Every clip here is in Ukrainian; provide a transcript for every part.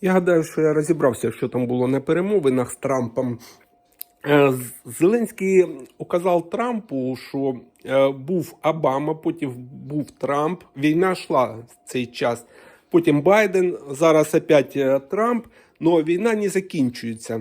Я гадаю, що я розібрався, що там було на перемовинах з Трампом. Е, Зеленський указав Трампу, що е, був Обама, потім був Трамп. Війна йшла в цей час. Потім Байден, зараз опять е, Трамп. але війна не закінчується.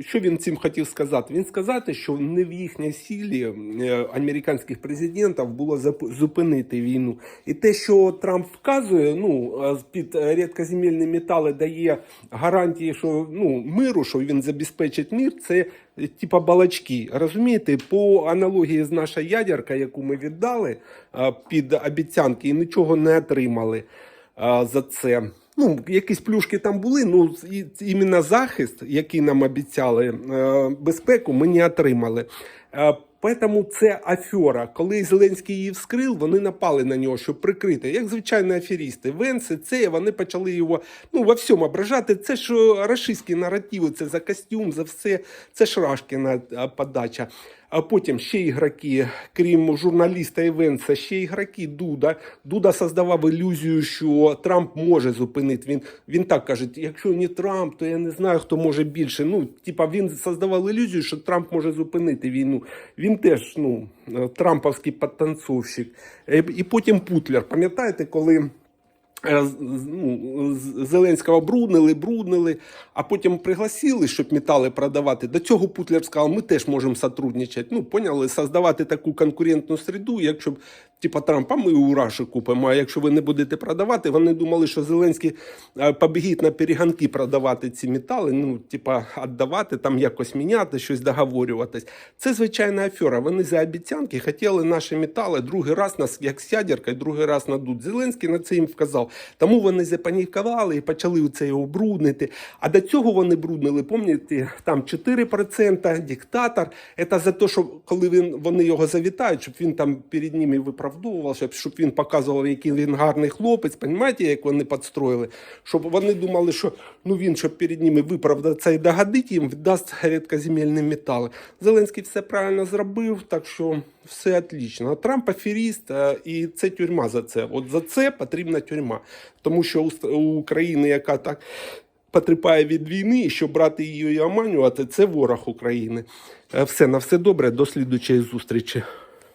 Що він цим хотів сказати? Він сказати, що не в їхній силі е, американських президентів було зупинити війну. І те, що Трамп вказує, ну під рідкоземельні метали дає гарантії, що ну миру, що він забезпечить мир, це е, типа балачки. Розумієте, по аналогії з наша ядерка, яку ми віддали під обіцянки, і нічого не отримали за це. Ну, якісь плюшки там були, ну і- іменно захист, який нам обіцяли, е, безпеку, ми не отримали. Е, Поэтому це афера. Коли Зеленський її вскрив, вони напали на нього, щоб прикрити. Як звичайні аферісти. Венси, це вони почали його ну, во всьому ображати. Це ж е, рашистські наративи, це за костюм, за все. Це ж Рашкіна подача. А потім ще ігроки, крім журналіста Івенса, ще ігроки Дуда. Дуда создавав ілюзію, що Трамп може зупинити. Він, він так каже: якщо не Трамп, то я не знаю, хто може більше. Ну, типа він создавав ілюзію, що Трамп може зупинити війну. Він теж ну, е, трамповський підтанцовщик. Е, І потім Путлер. Пам'ятаєте, коли. Ну, Зеленського бруднили, бруднили, а потім пригласили, щоб метали продавати. До цього Путлер сказав, ми теж можемо сотрудничати. Ну, поняли, создавати таку конкурентну середу, якщо типа Трампа, ми у Раші купимо, а якщо ви не будете продавати, вони думали, що Зеленський е, побігіть на перегонки продавати ці метали, ну, типа, віддавати, там якось міняти, щось договорюватись. Це звичайна афера. Вони за обіцянки хотіли наші метали другий раз нас, як з ядеркою, другий раз надуть. Зеленський на це їм вказав. Тому вони запанікували і почали це його бруднити. А до цього вони бруднили, пам'ятаєте, там 4% диктатор. Це за те, що коли він, вони його завітають, щоб він там перед ними виправдовував, щоб, щоб він показував, який він гарний хлопець. Понімаєте, як вони підстроїли? Щоб вони думали, що ну він, щоб перед ними виправдатися і догодити їм, віддасть рідкоземельні метали. Зеленський все правильно зробив, так що все отлично. А Трамп аферіст, і це тюрма за це. От за це потрібна тюрма. Тому що у України, яка так потерпає від війни, і щоб брати її і оманювати, це ворог України. Е, Все, на все добре, до слідучої зустрічі.